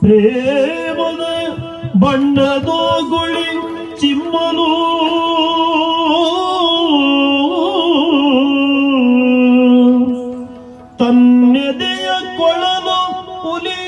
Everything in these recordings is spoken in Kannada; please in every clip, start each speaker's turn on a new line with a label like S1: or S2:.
S1: ಪ್ರೇಮದ ಬಣ್ಣದೋ ಗುಳಿ ಚಿಮ್ಮಲು. ತನ್ನೆದೆಯ ಕೊಳಲು ಉಲಿಯಿತು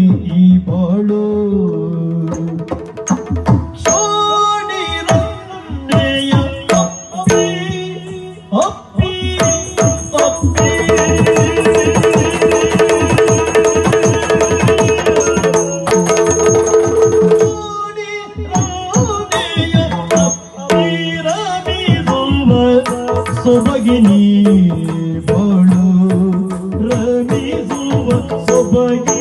S1: ಸೊಬಗಿನಿ ಬಾಳು ರಮಿಸುವ ಸೊಬಗಿನಿ